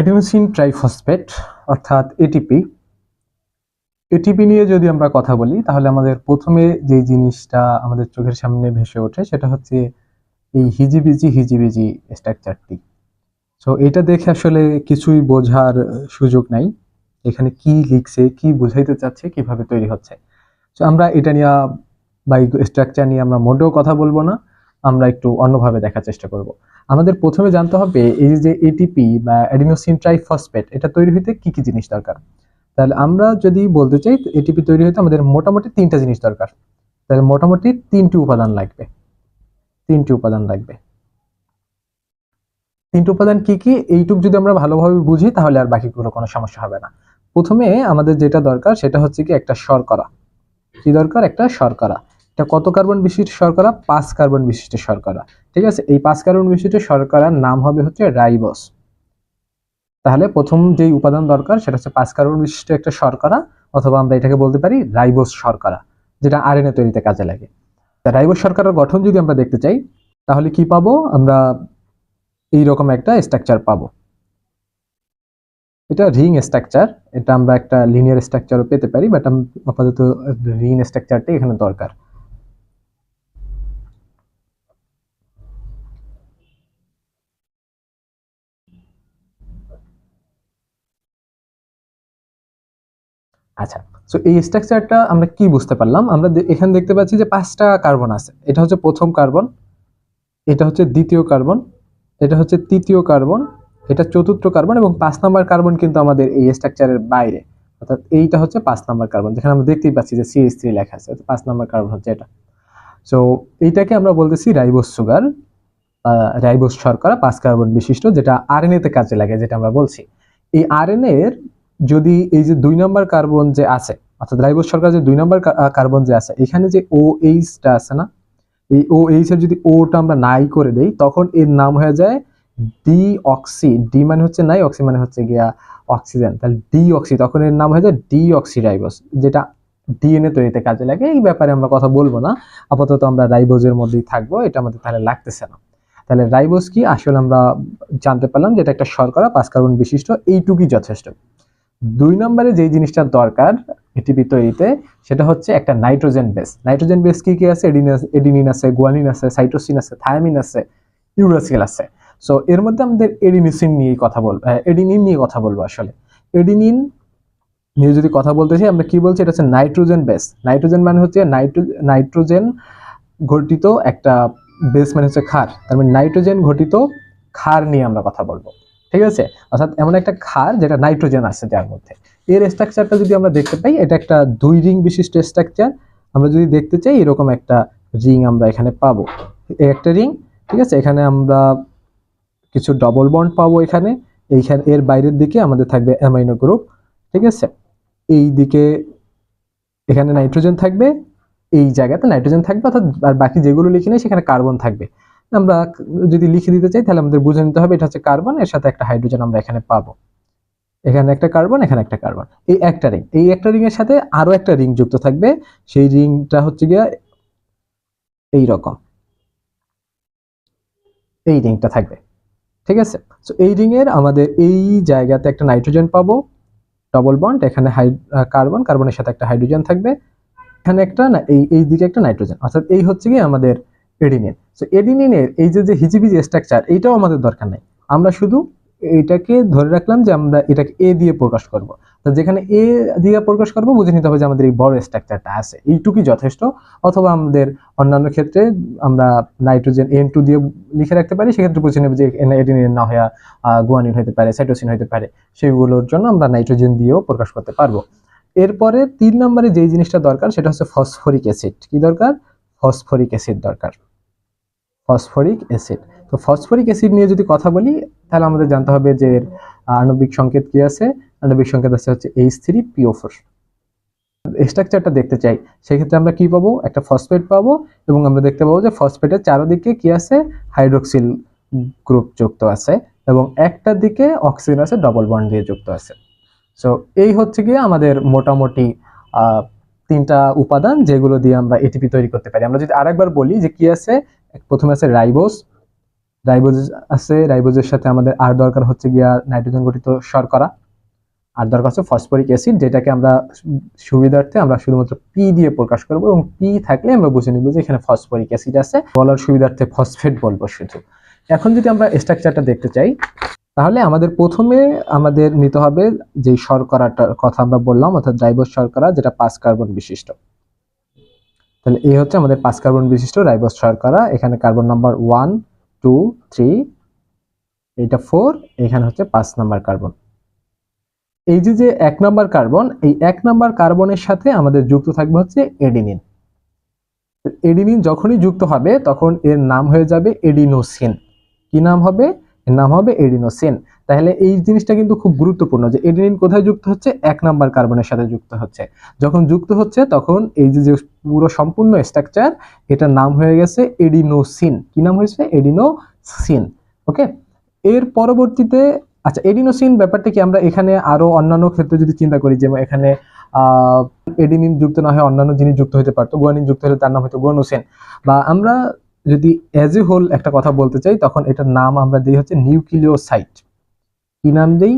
Adenosine triphosphate, অর্থাৎ ATP ATP নিয়ে যদি আমরা কথা বলি, তাহলে আমাদের প্রথমে যে জিনিসটা আমাদের চোখের সামনে ভেসে ওঠে, সেটা হচ্ছে এই হিজিবিজি হিজিবিজি স্ট্রাকচারটি। সো এটা দেখে আসলে কিছুই বোঝার সুযোগ নাই, এখানে কি লিখছে, কি বোঝাইতে চাচ্ছে, কীভাবে তৈরি হচ্ছে। সো আমরা এটা নিয়ে বা স্ট্রাকচার নিয়ে আমরা মোটেও কথা বলব না, আমরা একটু অন্যভাবে দেখার চেষ্টা করব। আমাদের প্রথমে জানতে হবে এই যে এটিপি বা অ্যাডিনোসিন ট্রাইফসফেট এটা তৈরি হইতে কি কি জিনিস দরকার? তাহলে আমরা যদি বলতে চাই এটিপি তৈরি হইতে আমাদের মোটামুটি তিনটা জিনিস দরকার। তাহলে মোটামুটি তিনটি উপাদান লাগবে। তিনটি উপাদান লাগবে। তিনটি উপাদান কি কি? এইটুক যদি আমরা ভালোভাবে বুঝি, তাহলে আর বাকিগুলো কোনো সমস্যা হবে না। প্রথমে আমাদের যেটা দরকার, সেটা হচ্ছে কি একটা শর্করা। কি দরকার? একটা শর্করা। এটা কত কার্বন বিশিষ্ট শর্করা? পাঁচ কার্বন বিশিষ্ট শর্করা। ঠিক আছে? এই পাঁচ কার্বন বিশিষ্ট শর্করার নাম হবে হচ্ছে রাইবস। তাহলে প্রথম যেই উপাদান দরকার, সেটা হচ্ছে পাঁচ কার্বন বিশিষ্ট একটা শর্করা, অথবা আমরা এটাকে বলতে পারি রাইবোস শর্করা, যেটা আরএনএ তৈরিতে কাজে লাগে। তা রাইবোস শর্করার গঠন যদি আমরা দেখতে চাই, তাহলে কি পাবো? আমরা এই রকম একটা স্ট্রাকচার পাবো। এটা রিং স্ট্রাকচার এটা আমরা একটা লিনিয়ার স্ট্রাকচারও পেতে পারি বাট আপাতত রিং স্ট্রাকচারটাই এখানে দরকার। আচ্ছা সো এই স্ট্রাকচারটা আমরা কি বুঝতে পারলাম? আমরা এখানে দেখতে পাচ্ছি যে পাঁচটা কার্বন আছে। এটা হচ্ছে প্রথম কার্বন এটা হচ্ছে দ্বিতীয় কার্বন এটা হচ্ছে তৃতীয় কার্বন এটা চতুর্থ কার্বন এবং পাঁচ নাম্বার কার্বন কিন্তু আমাদের এই স্ট্রাকচারের বাইরে। অর্থাৎ এইটা হচ্ছে পাঁচ নাম্বার কার্বন যেখানে আমরা দেখতেই পাচ্ছি যে সিএস থ্রি লেখা আছে পাঁচ নাম্বার কার্বন হচ্ছে এটা। সো এইটাকে আমরা বলতেছি রাইবোস সুগার রাইবোস শর্করা, পাঁচ কার্বন বিশিষ্ট, যেটা আরএনএ তে কাজে লাগে, যেটা আমরা বলছি। এই আরএনএ এর যদি এই যে দুই নম্বর কার্বন যে আছে, অর্থাৎ রাইবোস শর্করা যে দুই নম্বর কার্বন যে আছে, এখানে যে ও এইচটা আছে না, এই ও এইচ এর যদি ওটা আমরা নাই করে দেই, তখন এর নাম হয়ে যায় ডি অক্সি ডি মানে হচ্ছে নাই অক্সি মানে হচ্ছে গিয়া অক্সিজেন তাহলে ডি অক্সি তখন এর নাম হয়ে যায় ডি অক্সি রাইবোস যেটা ডিএনএ তৈরিতে কাজে লাগে, এই ব্যাপারে আমরা কথা বলব না, আপাতত আমরা রাইবোজের মধ্যেই থাকব, এটা আমাদের তাহলে লাগতেছে না। তাহলে রাইবোস কি? আসলে আমরা জানতে পারলাম যে এটা একটা শর্করা পাঁচ কার্বন বিশিষ্ট, এইটুকুই যথেষ্ট। দুই নম্বরে যেই জিনিসটা দরকার এটিপি তৈরিতে সেটা হচ্ছে একটা নাইট্রোজেন বেস। নাইট্রোজেন বেস কি কি আছে? এডিনিন আছে, গুয়ানিন আছে, সাইটোসিন আছে, থায়ামিন আছে, ইউরাসিল আছে। সো এর মধ্যে আমাদের এডিনিসিন নিয়ে কথা বলব এডিনিন নিয়ে কথা বলব আসলে। এডিনিন নিয়ে যদি কথা বলতে চাই, আমরা কি বলছি? এটা হচ্ছে নাইট্রোজেন বেস। নাইট্রোজেন মানে হচ্ছে নাইট্রো, নাইট্রোজেন ঘটিত একটা বেস মানে হচ্ছে ক্ষার। তার মানে নাইট্রোজেন ঘটিত ক্ষার নিয়ে আমরা কথা বলব। ঠিক আছে? অর্থাৎ এমন একটা ক্ষার যেটা নাইট্রোজেন আছে যার মধ্যে। এর স্ট্রাকচারটা যদি আমরা দেখতে পাই, এটা একটা দুই রিং বিশিষ্ট স্ট্রাকচার আমরা যদি দেখতে চাই, এরকম একটা রিং আমরা এখানে পাবো। একটা রিং, ঠিক আছে? এখানে আমরা কিছু ডবল বন্ড পাবো এখানে। এইখানে, এর বাইরের দিকে আমাদের থাকবে অ্যামাইনো গ্রুপ ঠিক আছে? এই দিকে এখানে নাইট্রোজেন থাকবে, এই জায়গাতে নাইট্রোজেন থাকবে, অর্থাৎ আর বাকি যেগুলো লিখে নেই, সেখানে কার্বন থাকবে। আমরা যদি লিখে দিতে চাই, তাহলে আমাদের বুঝে নিতে হবে এটা হচ্ছে কার্বন এর সাথে একটা হাইড্রোজেন আমরা এখানে পাবো। এখানে একটা কার্বন এখানে একটা কার্বন এই একটা রিং এই একটা রিং এর সাথে আরও একটা রিং যুক্ত থাকবে। সেই রিংটা হচ্ছে গিয়া এই রকম। এই রিংটা থাকবে। ঠিক আছে? সো এই রিং এর আমাদের এই জায়গাতে একটা নাইট্রোজেন পাবো। ডবল বন্ড এখানে হাই কার্বন কার্বনের সাথে একটা হাইড্রোজেন থাকবে। এখানে একটা না, এই এই দিকে একটা নাইট্রোজেন অর্থাৎ এই হচ্ছে কি আমাদের এডিনিন সো এডিনিনের এই যে যে হিজিবিজি স্ট্রাকচার এইটাও আমাদের দরকার নাই। আমরা শুধু এটাকে ধরে রাখলাম যে আমরা এটাকে এ দিয়ে প্রকাশ করব। তো যেখানে এ দিয়ে প্রকাশ করব, বুঝে নিতে হবে যে আমাদের এই বড় স্ট্রাকচারটা আছে। এইটুকুই যথেষ্ট। অথবা আমাদের অন্যান্য ক্ষেত্রে আমরা নাইট্রোজেন এন টু দিয়ে লিখে রাখতে পারি। সেক্ষেত্রে বুঝে নেবে যে এডিনিন না হয়ে গুয়ানিন হতে পারে সাইটোসিন হতে পারে। সেগুলোর জন্য আমরা নাইট্রোজেন দিয়েও প্রকাশ করতে পারব। এরপরে তিন নম্বরে যেই জিনিসটা দরকার, সেটা হচ্ছে ফসফরিক অ্যাসিড কি দরকার? ফসফরিক অ্যাসিড দরকার। Phosphoric acid. তো ফসফরিক অ্যাসিড নিয়ে যদি কথা বলি, তাহলে আমাদের জানতে হবে যে এর আণবিক সংকেত কি আছে? আণবিক সংকেত আছে হচ্ছে এইচ থ্রি পিও ফোর স্ট্রাকচারটা দেখতে চাই। সেক্ষেত্রে আমরা কি পাবো? একটা ফসফেট পাবো এবং আমরা দেখতে পাবো যে ফসফেটের চারোদিকে কি আছে? হাইড্রোক্সিল গ্রুপ যুক্ত আছে এবং একটা দিকে অক্সিজেন আছে ডবল বন্ড দিয়ে যুক্ত আছে। সো এই হচ্ছে গিয়ে আমাদের মোটামুটি তিনটা উপাদান যেগুলো দিয়ে আমরা এটিপি তৈরি করতে পারি। আমরা যদি আরেকবার বলি যে কি আছে? প্রথমে আছে রাইবোস রাইবোজ আছে, রাইবোজের সাথে আমাদের আর দরকার হচ্ছে গিয়া নাইট্রোজেন গঠিত শর্করা। আর দরকার হচ্ছে ফসফরিক অ্যাসিড, যেটাকে আমরা সুবিধার্থে আমরা শুধুমাত্র পি দিয়ে প্রকাশ করব এবং পি থাকলে আমরা বুঝে নিব যে এখানে ফসফরিক অ্যাসিড আছে। বলার সুবিধার্থে ফসফেট বলব শুধু। এখন যদি আমরা স্ট্রাকচারটা দেখতে চাই, তাহলে আমাদের প্রথমে আমাদের নিতে হবে যে শর্করাটার কথা আমরা বললাম, অর্থাৎ রাইবোজ শর্করা, যেটা পাঁচ কার্বন বিশিষ্ট। তাহলে এই হচ্ছে আমাদের পাঁচ কার্বন বিশিষ্ট রাইবোজ শর্করা এখানে carbon number one, two, three, এটা ফোর, এখানে হচ্ছে পাঁচ নাম্বার কার্বন। এই যে যে এক নাম্বার কার্বন, এই এক নাম্বার কার্বনের সাথে আমাদের যুক্ত থাকবে হচ্ছে এডিনিন। এডিনিন যখনই যুক্ত হবে, তখন এর নাম হয়ে যাবে এডিনোসিন। কি নাম হবে? এর নাম হবে এডিনোসিন। তাহলে এই জিনিসটা কিন্তু খুব গুরুত্বপূর্ণ যে এডিনিন কোথায় যুক্ত হচ্ছে? এক নাম্বার কার্বনের সাথে যুক্ত হচ্ছে। যখন যুক্ত হচ্ছে, তখন এই যে যে পুরো সম্পূর্ণ স্ট্রাকচার, এটার নাম হয়ে গেছে এডিনোসিন। কি নাম হয়েছে? এডিনোসিন। ওকে? এর পরবর্তীতে আচ্ছা এডিনোসিন ব্যাপারটা কি? আমরা এখানে আরও অন্যান্য ক্ষেত্রে যদি চিন্তা করি, যেমন এখানে এডিনিন যুক্ত না হয় অন্যান্য জিনিস যুক্ত হতে পারতো, গুয়ানিন যুক্ত হলে তার নাম হয়তো গুয়ানোসিন। বা আমরা যদি অ্যাজ এ হোল একটা কথা বলতে চাই, তখন এটার নাম আমরা দিই হচ্ছে নিউক্লিওসাইট। কি নাম দিই?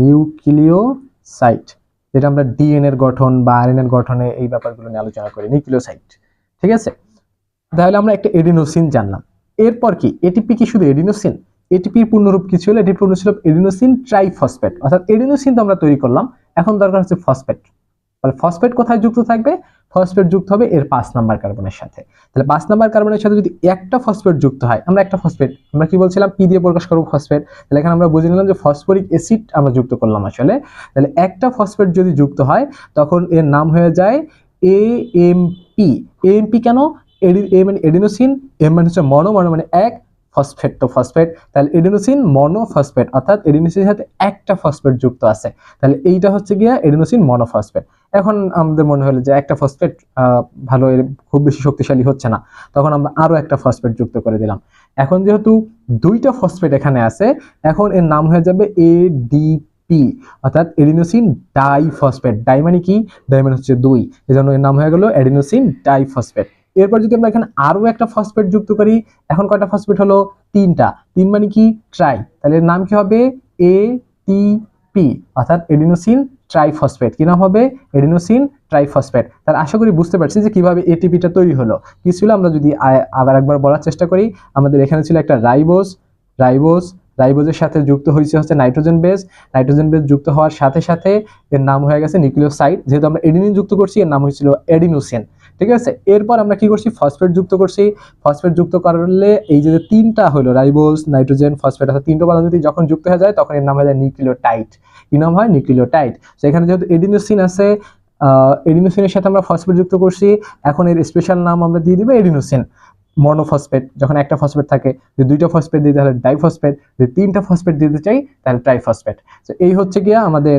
নিউক্লিওসাইট, যেটা আমরা ডিএনএ এর গঠন বা আরএনএ এর গঠনে এই ব্যাপারগুলো নিয়ে আলোচনা করি, নিউক্লিওসাইট। ঠিক আছে? তাহলে আমরা একটা এডিনোসিন জানলাম। এরপর কি? এটিপি কি শুধু এডিনোসিন? এটিপির পূর্ণরূপ কি ছিল এটির পূর্ণ ছিল এডিনোসিন ট্রাইফসফেট। অর্থাৎ এডিনোসিন তো আমরা তৈরি করলাম, এখন দরকার হচ্ছে ফসফেট। তাহলে ফসফেট কোথায় যুক্ত থাকবে? ফসফেট যুক্ত হবে এর পাঁচ নাম্বার কার্বনের সাথে। তাহলে পাঁচ নাম্বার কার্বনের সাথে যদি একটা ফসফেট যুক্ত হয়, আমরা একটা ফসফেট আমরা কি বলছিলাম? পি দিয়ে প্রকাশ করব ফসফেট তাহলে এখানে আমরা বুঝে নিলাম যে ফসফরিক অ্যাসিড আমরা যুক্ত করলাম আসলে। তাহলে একটা ফসফেট যদি যুক্ত হয়, তখন এর নাম হয়ে যায় A M P M P কেন? এ মানে এডিনোসিন এম মানে হচ্ছে মনো মনো মানে এক ফসফেট তো ফসফেট তাহলে এডিনোসিন মনোফসফেট অর্থাৎ এডিনোসিনের সাথে একটা ফসফেট যুক্ত আছে। তাহলে এইটা হচ্ছে গিয়া এডিনোসিন মনোফসফেট এখন আমাদের মনে হলো যে একটা ফসফেট ভালো, এর খুব বেশি শক্তিশালী হচ্ছে না। তখন আমরা আরও একটা ফসফেট যুক্ত করে দিলাম। এখন যেহেতু দুইটা ফসফেট এখানে আছে, এখন এর নাম হয়ে যাবে এডিপি অর্থাৎ এডিনোসিন ডাইফসফেট ডাই মানে কি? ডাই মানে হচ্ছে দুই। এজন্য এর নাম হয়ে গেল এডিনোসিন ডাইফসফেট এরপর যদি আমরা এখানে আরও একটা ফসফেট যুক্ত করি, এখন কয়টা ফসফেট হলো? তিনটা। তিন মানে কি? ট্রাই তাহলে এর নাম কি হবে? এ টি পি অর্থাৎ এডিনোসিন ট্রাইফসফেট কি নাম হবে? এডিনোসিন ট্রাইফসফেট তাহলে আশা করি বুঝতে পারছি যে কীভাবে এটিপিটা তৈরি হলো। কি ছিল? আমরা যদি আবার একবার বলার চেষ্টা করি, আমাদের এখানে ছিল একটা রাইবোজ রাইবোজ রাইবোজের সাথে যুক্ত হয়েছে হচ্ছে নাইট্রোজেন বেস নাইট্রোজেন বেস যুক্ত হওয়ার সাথে সাথে এর নাম হয়ে গেছে নিউক্লিওসাইড যেহেতু আমরা এডিনিন যুক্ত করছি, এর নাম হয়েছিল এডিনোসিন ঠিক আছে? এরপর আমরা কি করছি? ফসফেট যুক্ত করছি। ফসফেট যুক্ত করলে এই যে তিনটা হলো রাইবোজ নাইট্রোজেন ফসফেট অর্থাৎ তিনটা উপাদান যদি যখন যুক্ত হয়ে যায়, তখন এর নাম হয়ে যায় নিউক্লিওটাইড কি নাম হয়? নিউক্লিওটাইড সেখানে যেহেতু এডিনোসিন আছে এডিনোসিনের সাথে আমরা ফসফেট যুক্ত করছি, এখন এর স্পেশাল নাম আমরা দিয়ে দিব এডিনোসিন মনোফসফেট যখন একটা ফসফেট থাকে, যদি দুইটা ফসফেট দিই, তাহলে ডাইফসফেট যদি তিনটা ফসফেট দিতে চাই, তাহলে ট্রাইফসফেট তো এই হচ্ছে গিয়া আমাদের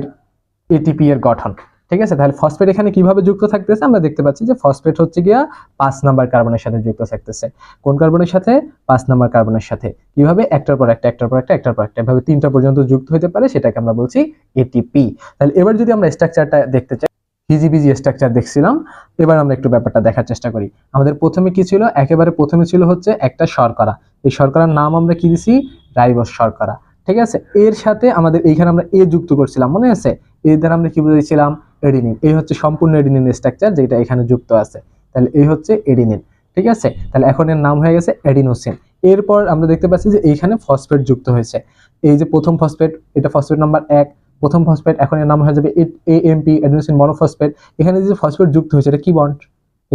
এটিপি এর গঠন। ঠিক আছে? তাহলে ফসফেট এখানে কীভাবে যুক্ত থাকতেছে? আমরা দেখতে পাচ্ছি যে ফসফেট হচ্ছে গিয়া পাঁচ নাম্বার কার্বনের সাথে যুক্ত থাকতেছে। কোন কার্বনের সাথে? পাঁচ নাম্বার কার্বনের সাথে। কীভাবে? একটার পর একটা, একটার পর একটা, একটার পর একটা। এভাবে তিনটা পর্যন্ত যুক্ত হতে পারে, সেটাকে আমরা বলছি এটিপি তাহলে এবার যদি আমরা স্ট্রাকচারটা দেখতে চাই, হিজিবিজি স্ট্রাকচার দেখছিলাম, এবার আমরা একটু ব্যাপারটা দেখার চেষ্টা করি। আমাদের প্রথমে কি ছিল? একেবারে প্রথমে ছিল হচ্ছে একটা শর্করা। এই শর্করার নাম আমরা কি দিছি? রাইবস শর্করা। ঠিক আছে? এর সাথে আমাদের এইখানে আমরা এ যুক্ত করছিলাম, মনে আছে? এর দ্বারা আমরা কি বুঝেছিলাম এডিনিন এই হচ্ছে সম্পূর্ণ এডিনিন স্ট্রাকচার যেটা এখানে যুক্ত আছে। তাহলে এই হচ্ছে এডিনিন ঠিক আছে? তাহলে এখন এর নাম হয়ে গেছে এডিনোসিন এরপর আমরা দেখতে পাচ্ছি যে এইখানে ফসফেট যুক্ত হয়েছে। এই যে প্রথম ফসফেট এটা ফসফেট নাম্বার এক। প্রথম ফসফেট এখন এর নাম হয়ে যাবে এএমপি অ্যাডিনোসিন মনোফসফেট এখানে যে ফসফেট যুক্ত হয়েছে, এটা কি বন্ড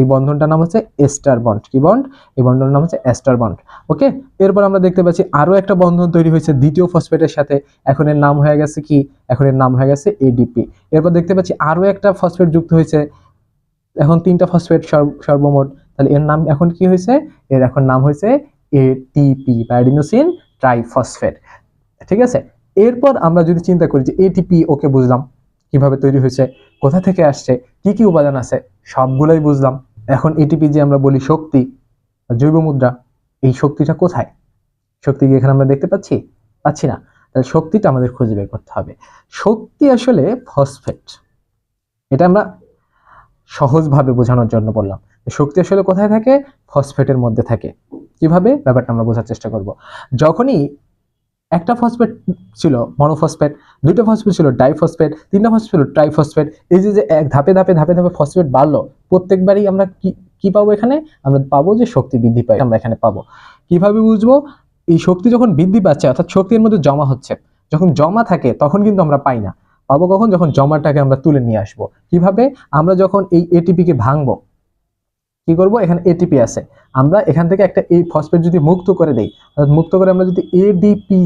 এই বন্ধনটার নাম হচ্ছে এস্টার বন্ড। কি বন্ড? এই বন্ধনের নাম হচ্ছে এস্টার বন্ড। ওকে? এরপর আমরা দেখতে পাচ্ছি আরও একটা বন্ধন তৈরি হয়েছে দ্বিতীয় ফসফেটের সাথে। এখন এর নাম হয়ে গেছে কি? এখন এর নাম হয়ে গেছে এডিপি এরপর দেখতে পাচ্ছি আরও একটা ফসফেট যুক্ত হয়েছে। এখন তিনটা ফসফেট সর্বমোট। তাহলে এর নাম এখন কি হয়েছে? এর এখন নাম হয়েছে এটিপি বা ট্রাইফসফেট। ঠিক আছে? এরপর আমরা যদি চিন্তা করি যে এটিপি ওকে বুঝলাম। কীভাবে তৈরি হয়েছে? কোথা থেকে আসছে? কি কি উপাদান আছে? সবগুলোই বুঝলাম। এখন এটিপি যে আমরা বলি শক্তি জৈব মুদ্রা, এই শক্তিটা কোথায়? শক্তি কি এখানে আমরা দেখতে পাচ্ছি? পাচ্ছি না। তাহলে শক্তিটা আমাদের খুঁজে বের করতে হবে। শক্তি আসলে ফসফেট এটা আমরা সহজভাবে বোঝানোর জন্য বললাম। শক্তি আসলে কোথায় থাকে? ফসফেটের মধ্যে থাকে। কীভাবে? ব্যাপারটা আমরা বোঝার চেষ্টা করব। যখনই একটা ফসফেট ছিল মনোফসফেট দুইটা ফসফেট ছিল ডাইফসফেট তিনটা ফসফেট ছিল ট্রাইফসফেট এই যে যে এক ধাপে ধাপে ধাপে ধাপে ফসফেট বাড়লো, প্রত্যেকবারই আমরা কি কি পাবো এখানে? আমরা পাবো যে শক্তি বৃদ্ধি পাই আমরা এখানে পাবো। কীভাবে বুঝব? এই শক্তি যখন বৃদ্ধি পাচ্ছে, অর্থাৎ শক্তির মধ্যে জমা হচ্ছে, যখন জমা থাকে তখন কিন্তু আমরা পাই না। পাবো কখন? যখন জমাটাকে আমরা তুলে নিয়ে আসব। কীভাবে? আমরা যখন এই এটিপিকে ভাঙবো কি করব? এখানে এটিপি আছে। আমরা এখান থেকে একটা এই ফসফেট যদি মুক্ত করে দেই মুক্ত করে আমরা যদি এডিপি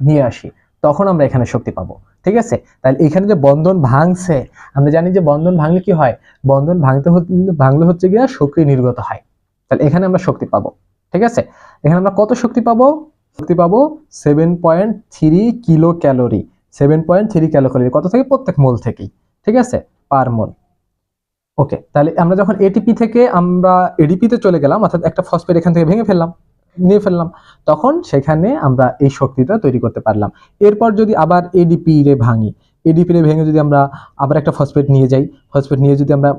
নিয়ে আসি, তখন আমরা এখানে শক্তি পাবো। ঠিক আছে? তাহলে এখানে যে বন্ধন ভাঙছে, আমরা জানি যে বন্ধন ভাঙলে কি হয়? বন্ধন ভাঙতে ভাঙলে হচ্ছে গিয়ে শক্তি নির্গত হয়। তাহলে এখানে আমরা শক্তি পাবো। ঠিক আছে? এখানে আমরা কত শক্তি পাবো? শক্তি পাবো seven point three kilo calorie seven point three calorie কত থেকে? প্রত্যেক মোল থেকেই। ঠিক আছে? পার মোল। ওকে তাহলে আমরা যখন এটিপি থেকে আমরা এডিপিতে চলে গেলাম, অর্থাৎ একটা ফসফেট এখান থেকে ভেঙে ফেললাম, নিয়ে ফেললাম, তখন সেখানে আমরা এই শক্তিটা তৈরি করতে পারলাম। এরপর যদি আবার এডিপি রে ভাঙি এডিপি রে ভেঙে যদি আমরা আবার একটা ফসফেট নিয়ে যাই ফসফেট নিয়ে যদি আমরা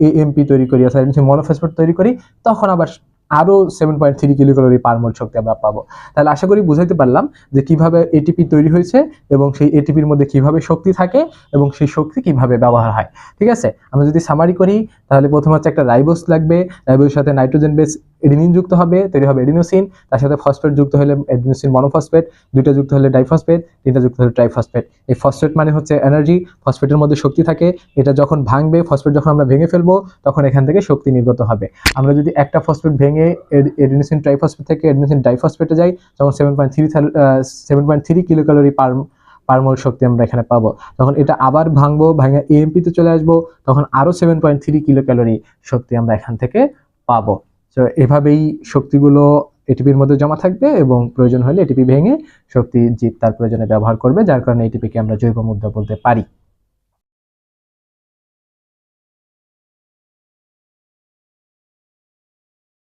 এএমপি তৈরি করি অর্থাৎ মনোফসফেট তৈরি করি, তখন আবার আরও seven point three kilo calorie per mole শক্তি আমরা পাবো। তাহলে আশা করি বুঝাইতে পারলাম যে কীভাবে এটিপি তৈরি হয়েছে এবং সেই এটিপির মধ্যে কীভাবে শক্তি থাকে এবং সেই শক্তি কীভাবে ব্যবহার হয়। ঠিক আছে? আমরা যদি সামারি করি, তাহলে প্রথম হচ্ছে একটা রাইবোস লাগবে। রাইবোসের সাথে নাইট্রোজেন বেস এডিনিন যুক্ত হবে, তৈরি হবে এডিনোসিন, তার সাথে ফসফেট যুক্ত হলে এডিনোসিন মনোফসফেট দুইটা যুক্ত হলে ডাইফসফেট তিনটা যুক্ত হলে ট্রাইফসফেট এই ফসফেট মানে হচ্ছে এনার্জি ফসফেটের মধ্যে শক্তি থাকে, এটা যখন ভাঙবে ফসফেট যখন আমরা ভেঙে ফেলব, তখন এখান থেকে শক্তি নির্গত হবে। আমরা যদি একটা ফসফেট ভেঙে এডিনোসিন ট্রাইফসফেট থেকে এডিনোসিন ডাইফসফেটে যাই, তখন seven point three seven point three kilo calorie per per mole শক্তি আমরা এখানে পাবো। তখন এটা আবার ভাঙবো, ভাঙে এএমপিতে চলে আসব, তখন আরও seven point three kilo calorie শক্তি আমরা এখান থেকে পাবো। তো এভাবেই শক্তিগুলো এটিপির মধ্যে জমা থাকবে এবং প্রয়োজন হলে এটিপি ভেঙে শক্তি জীব তার প্রয়োজনে ব্যবহার করবে, যার কারণে এটিপিকে আমরা জৈব মুদ্রা বলতে পারি।